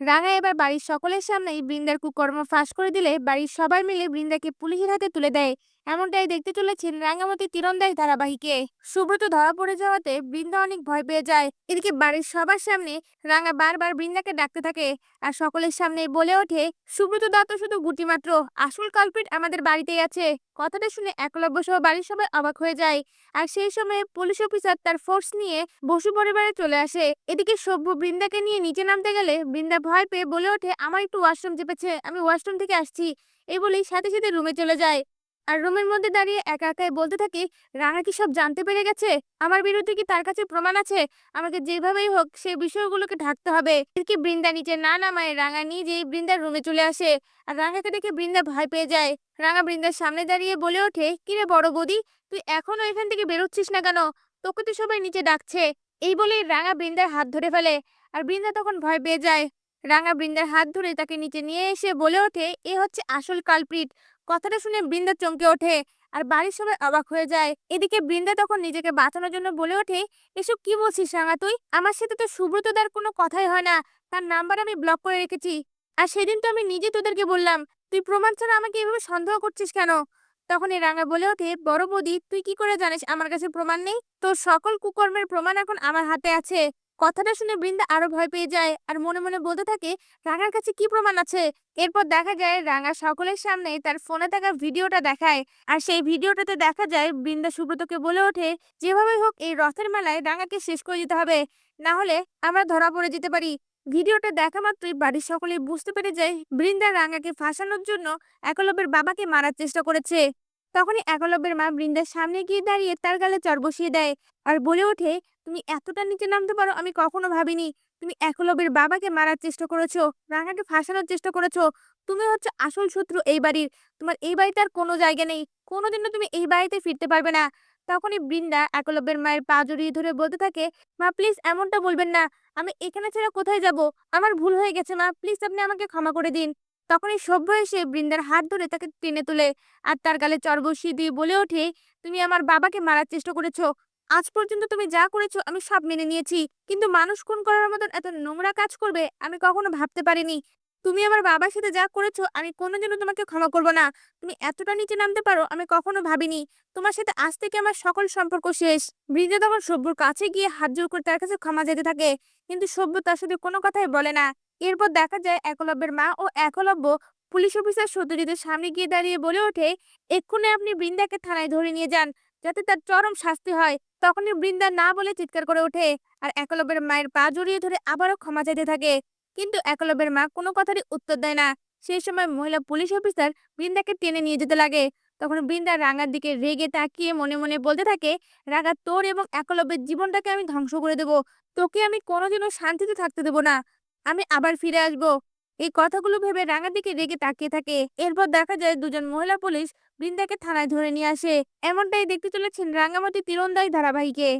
রাঙা এবার বাড়ির সকলের সামনেই বৃন্দার কুকর্ম ফাঁস করে দিলে বাড়ির সবাই মিলে বৃন্দাকে পুলিশের হাতে তুলে দেয়। এমনটাই দেখতে চলেছেন রাঙ্গামতি তীরন্দাজ ধারাবাহিকে। সুব্রত ধরা পড়ে যাওয়াতে বৃন্দা অনেক ভয় পেয়ে যায়। এদিকে বাড়ির সবার সামনে রাঙা বারবার বৃন্দাকে ডাকতে থাকে আর সকলের সামনে বলে ওঠে, সুব্রত দা তো শুধু গুটি মাত্র আসল কালপিট আমাদের বাড়িতেই আছে। কথাটা শুনে একলব্য সহ বাড়ির সবাই অবাক হয়ে যায়। আর সেই সময় পুলিশ অফিসার তার ফোর্স নিয়ে বসু পরিবারে চলে আসে। এদিকে সভ্য বৃন্দাকে নিয়ে নিচে নামতে গেলে বৃন্দা ভয় পেয়ে বলে ওঠে, আমার একটু ওয়াশরুম চেপেছে, আমি ওয়াশরুম থেকে আসছি। এই বলেই সাথে সাথে রুমে চলে যায়। আর রুমের মধ্যে দাঁড়িয়ে একা একাই বলতে থাকি রাঙা কি সব জানতে পেরে গেছে? আমার বিরুদ্ধে কি তার কাছে প্রমাণ আছে? আমাকে যেভাবেই হোক সেই বিষয়গুলোকে ঢাকতে হবে। এদিকে বৃন্দা নিচে না নামায়, রাঙা নিজেই বৃন্দার রুমে চলে আসে। আর রাঙাকে দেখে বৃন্দা ভয় পেয়ে যায়। রাঙা বৃন্দার সামনে দাঁড়িয়ে বলে ওঠে, কিরে বড় বৌদি, তুই এখনও এখান থেকে বেরোচ্ছিস না কেন? তোকে তো সবাই নিচে ডাকছে। এই বলেই রাঙা বৃন্দার হাত ধরে ফেলে। আর বৃন্দা তখন ভয় পেয়ে যায়। রাঙা বৃন্দার হাত ধরে তাকে নিচে নিয়ে এসে বলে ওঠে, এ হচ্ছে আসল কালপ্রিট। কথাটা শুনে বৃন্দা চমকে ওঠে আর বাড়ির সবাই অবাক হয়ে যায়। এদিকে বৃন্দা তখন নিজেকে বাঁচানোর জন্য বলে ওঠে, এসব কি বলছিস রাঙা তুই? আমার সাথে তো সুব্রতদার কোনো কথাই হয় না। তার নাম্বার আমি ব্লক করে রেখেছি। আর সেদিন তো আমি নিজে তোদেরকে বললাম, তুই প্রমাণ ছাড়া আমাকে এভাবে সন্দেহ করছিস কেন? তখন এই রাঙা বলে ওঠে, বড় বৌদি, তুই কি করে জানিস আমার কাছে প্রমাণ নেই? তোর সকল কুকর্মের প্রমাণ এখন আমার হাতে আছে। কথাটা শুনে বৃন্দা আরও ভয় পেয়ে যায় আর মনে মনে বলতে থাকে, রাঙার কাছে কি প্রমাণ আছে? এরপর দেখা যায় রাঙা সকলের সামনে তার ফোনে থাকা ভিডিওটা দেখায় আর সেই ভিডিওটাতে দেখা যায় বৃন্দা সুব্রতকে বলে ওঠে যেভাবে হোক এই রথের মেলায় রাঙাকে শেষ করে দিতে হবে। না হলে আমরা ধরা পড়ে যেতে পারি। ভিডিওটা দেখা মাত্রই বাড়ির সকলেই বুঝতে পেরে যায় বৃন্দা রাঙাকে ফাঁসানোর জন্য একলব্যের বাবাকে মারার চেষ্টা করেছে। তখনই একলব্যের মা বৃন্দার সামনে গিয়ে দাঁড়িয়ে তার গালে চর বসিয়ে দেয় আর বলে ওঠে তুমি এতটা নিচে নামতে পারো আমি কখনো ভাবিনি। তুমি একলব্যের বাবাকে মারার চেষ্টা করেছ, রাঙাকে ফাঁসানোর চেষ্টা করেছ। তুমি হচ্ছে আসল শত্রু এই বাড়ির। তোমার এই বাড়িতে আর কোনো জায়গা নেই। কোনোদিনও তুমি এই বাড়িতে ফিরতে পারবে না। তখনই বৃন্দা একলব্যের মায়ের পা জড়িয়ে ধরে বলতে থাকে, মা প্লিজ এমনটা বলবেন না। আমি এখানে ছাড়া কোথায় যাব? আমার ভুল হয়ে গেছে, মা। প্লিজ আপনি আমাকে ক্ষমা করে দিন। তখনই সভ্য এসে বৃন্দার হাত ধরে তাকে টেনে তোলে। আর তার গালে চর বসিয়ে দিয়ে বলে ওঠে, তুমি আমার বাবাকে মারার চেষ্টা করেছ। আজ পর্যন্ত তুমি যা করেছ আমি সব মেনে নিয়েছি। কিন্তু মানুষ খুন করার মতন এত নোংরা কাজ করবে আমি কখনো ভাবতে পারিনি। তুমি আমার বাবার সাথে যা করেছ আমি কোনো কোনোদিনও তোমাকে ক্ষমা করব না। তুমি এতটা নিচে নামতে পারো আমি কখনো ভাবিনি। তোমার সাথে আজ থেকে আমার সকল সম্পর্ক শেষ। বৃন্দা তখন সভ্যর কাছে গিয়ে হাত জোর করে তার কাছে ক্ষমা যেতে থাকে। কিন্তু সভ্য তার সাথে কোনো কথাই বলে না। এরপর দেখা যায় একলব্যের মা ও একলব্য পুলিশ অফিসার সত্যজিতের সামনে গিয়ে দাঁড়িয়ে বলে ওঠে, এক্ষুনি আপনি বৃন্দাকে থানায় ধরে নিয়ে যান। যাতে তার চরম শাস্তি হয়। তখনই বৃন্দা না বলে চিৎকার করে ওঠে আর একলব্যের মায়ের পা জড়িয়ে ধরে আবারও ক্ষমা চাইতে থাকে। কিন্তু একলব্যের মা কোনো কথারই উত্তর দেয় না। সেই সময় মহিলা পুলিশ অফিসার বৃন্দাকে টেনে নিয়ে যেতে লাগে। তখন বৃন্দা রাঙার দিকে রেগে তাকিয়ে মনে মনে বলতে থাকে, রাঙা, তোর এবং একলব্যের জীবনটাকে আমি ধ্বংস করে দেব। তোকে আমি কোনোদিনও শান্তিতে থাকতে দেব না। আমি আবার ফিরে আসব। এই কথাগুলো ভেবে রাঙার দিকে রেগে তাকিয়ে থাকে। এরপর দেখা যায় দুজন মহিলা পুলিশ বৃন্দাকে থানায় ধরে নিয়ে আসে। এমনটাই দেখতে চলেছেন রাঙামাটি তীরন্দাজ ধারাবাহিকে।